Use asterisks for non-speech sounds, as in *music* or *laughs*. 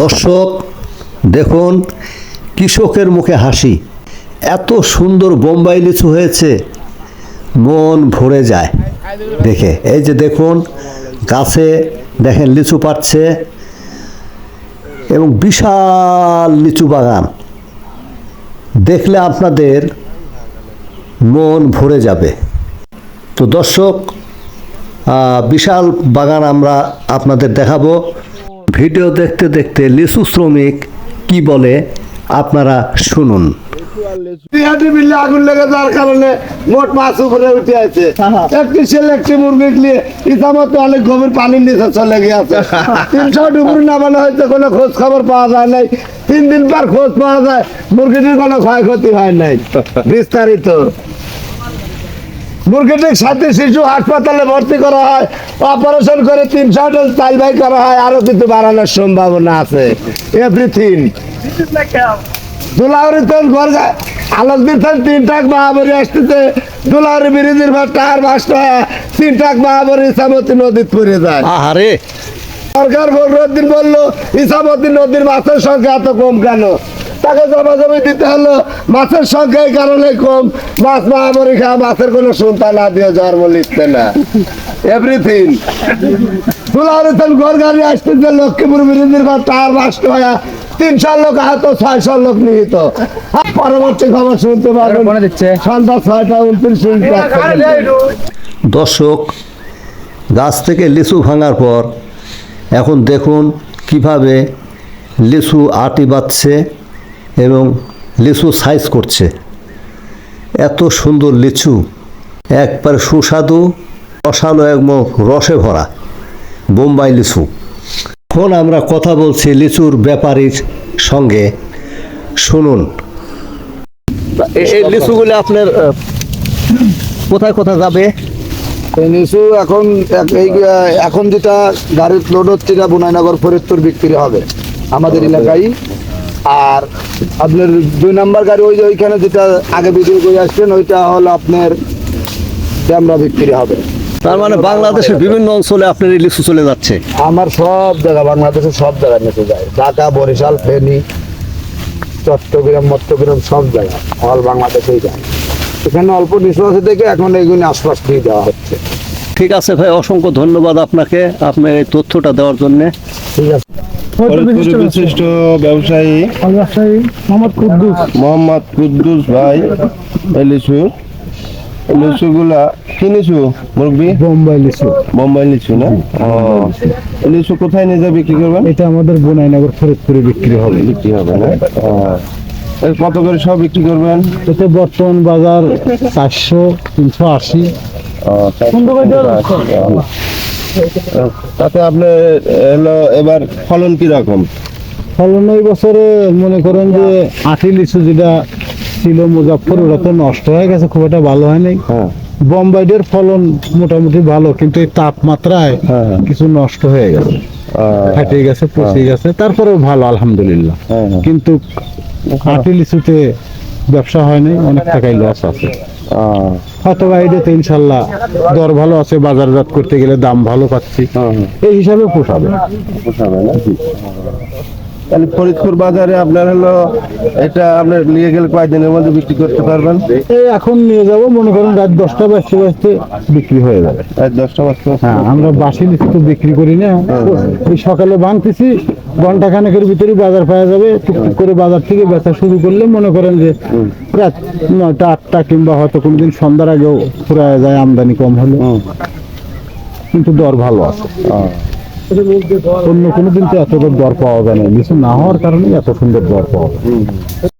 দর্শক, দেখুন, কৃষকের মুখে হাসি। এত সুন্দর বোম্বাই লিচু হয়েছে, মন ভরে যায় দেখে। এই যে দেখুন, গাছে দেখেন লিচু পাচ্ছে এবং বিশাল লিচু বাগান। দেখলে আপনাদের মন ভরে যাবে। তো দর্শক বিশাল বাগান আমরা আপনাদের দেখাবো। ভিডিও দেখতে দেখতে লিচু শ্রমিক কি বলে আপনারা শুনুন। আগুন লেগে যাওয়ার কারণে মোট মাছ উপরে উঠে আছে। একটি ছেলে একটি মুরগি নিয়ে ইতামতো অনেক গভীর পানির নিচে চলে গিয়েছে। *laughs* তিনশো ডুবুর নামানো হয়েছে কোনো খোঁজ খবর পাওয়া যায় নাই। তিন দিন পর খোঁজ পাওয়া যায় মুরগিটির কোনো ক্ষয়ক্ষতি হয় নাই। *laughs* বিস্তারিত। মুরগিটির সাথে শিশু হাসপাতালে ভর্তি করা হয় অপারেশন করে তিনশো ডোজ তাইবাই করা হয় আরও কিন্তু বাড়ানোর সম্ভাবনা আছে। এভরিথিং। দুলাউরি ঘর আলোক দিতেন তিন টাক মহাবরী আসতেছে। দুলাউরি বিরোধীর ভাত টাকার বাসটা তিন টাক মহাবরী ইসামতি নদীত পড়ে যায়। আহারে। সরকার বলদিন বলল ইসামতি নদীর মাছের সংখ্যা এত কম কেন? তাকে জমা জমি দিতে হলো। মাছের সংখ্যা এই কারণে কম। মাছ মহাবরী খা মাছের কোনো সন্তান না দিয়ে জন্ম লিখতে না। এভরিথিং দুলাউরি তোর ঘর গাড়ি আসতেছে লক্ষ্মীপুর হয় তিনশো লোক আহত ছয়শো লোক নিহিত। পরবর্তী খবর শুনতে পারবেন সন্ধ্যা ছয়টা উনত্রিশ দর্শক গাছ থেকে লিচু ভাঙার পর এখন দেখুন কীভাবে লিচু আটি বাঁধছে। এবং লিচু সাইজ করছে। এত সুন্দর লিচু। একবার সুস্বাদু রসালো এবং রসে ভরা বোম্বাই লিচু। এখন আমরা কথা বলছি লিচুর ব্যাপারীর সঙ্গে। শুনুন। এই লিচুগুলো আপনার কোথায় কোথায় যাবে? নিচু এখন এই এখন যেটা গাড়ির লোড হচ্ছে এটা বুনাইনগর ফরিদপুর বিক্রি হবে। আমাদের এলাকায়। আর আপনার দুই নাম্বার গাড়ি ওই যে ওইখানে যেটা আগে বিক্রি করে আসছেন ওইটা হলো আপনার ড্যামরা বিক্রি হবে। তার মানে বাংলাদেশের বিভিন্ন অঞ্চলে আপনার এই লিচু চলে যাচ্ছে? আমার সব জায়গা বাংলাদেশের সব জায়গায় নিচে যায়। ঢাকা বরিশাল ফেনী চট্টগ্রাম মট্টগ্রাম সব জায়গা অল বাংলাদেশেই যায়। এখানে অল্প নিচু আছে দেখে এখন এইগুলো আশপাশ দিয়ে দেওয়া হচ্ছে। ঠিক আছে ভাই অসংখ্য ধন্যবাদ আপনাকে আপনার এই তথ্যটা দেওয়ার জন্যে। ঠিক আছে। বিশিষ্ট ব্যবসায়ী। মোহাম্মদ কুদ্দুস। মোহাম্মদ কুদ্দুস ভাই লিচু লিচুগুলা কি লিচু মুরব্বী? বোম্বাই লিচু বোম্বাই লিচু না? লিচু কোথায় নিয়ে যাবে বিক্রি করবেন? এটা আমাদের বোনাইনগর ফরিদপুরে বিক্রি হবে। বিক্রি হবে না? কত করে সব বিক্রি করবেন? এতে বর্তমান বাজার চারশো তিনশো আশি। তাতে আপনার হলো এবার ফলন কি রকম ফলন এই বছরে মনে করেন যে আটি লিচু যেটা ছিল মুজাফর ওটা তো নষ্ট হয়ে গেছে খুব একটা ভালো হয়নি। হ্যাঁ। বোম্বাইডের ফলন মোটামুটি ভালো কিন্তু এই তাপমাত্রায় হ্যাঁ, হ্যাঁ। কিছু নষ্ট হয়ে গেছে। ফেটে গেছে পচে গেছে তারপরেও ভালো আলহামদুলিল্লাহ। হ্যাঁ, হ্যাঁ। কিন্তু আটি লিচুতে ব্যবসা হয়নি অনেক টাকাই লস আছে। ও, হয়তো বা এটাতে ইনশাল্লাহ দর ভালো আছে বাজারজাত করতে গেলে দাম ভালো পাচ্ছি। হ্যাঁ, হ্যাঁ। এই হিসাবে পোষাবে। পোষাবে না? তাহলে ফরিদপুর বাজারে আপনার হলো এটা আপনার নিয়ে গেলে কয়েকদিনের মধ্যে বিক্রি করতে পারবেন? এই এখন নিয়ে যাব মনে করেন রাত দশটা বাজতে বাজতে বিক্রি হয়ে যাবে। আর দশটা বাজতে হ্যাঁ আমরা বাসি তো বিক্রি করি না। ওই সকালে ভাঙতেছি ঘণ্টা খানেকের ভিতরে বাজার পাওয়া যাবে। টুকটুক করে বাজার থেকে বেচা শুরু করলে মনে করেন যে রাত নয়টা আটটা কিংবা হয়তো কোনদিন সন্ধ্যার আগেও ফুরায় যায় আমদানি কম হলে। কিন্তু দর ভালো আছে। অন্য কোনো দিন তো এত দর পাওয়া যায় না। কিছু না হওয়ার কারণে এত সুন্দর দর পাওয়া যায়।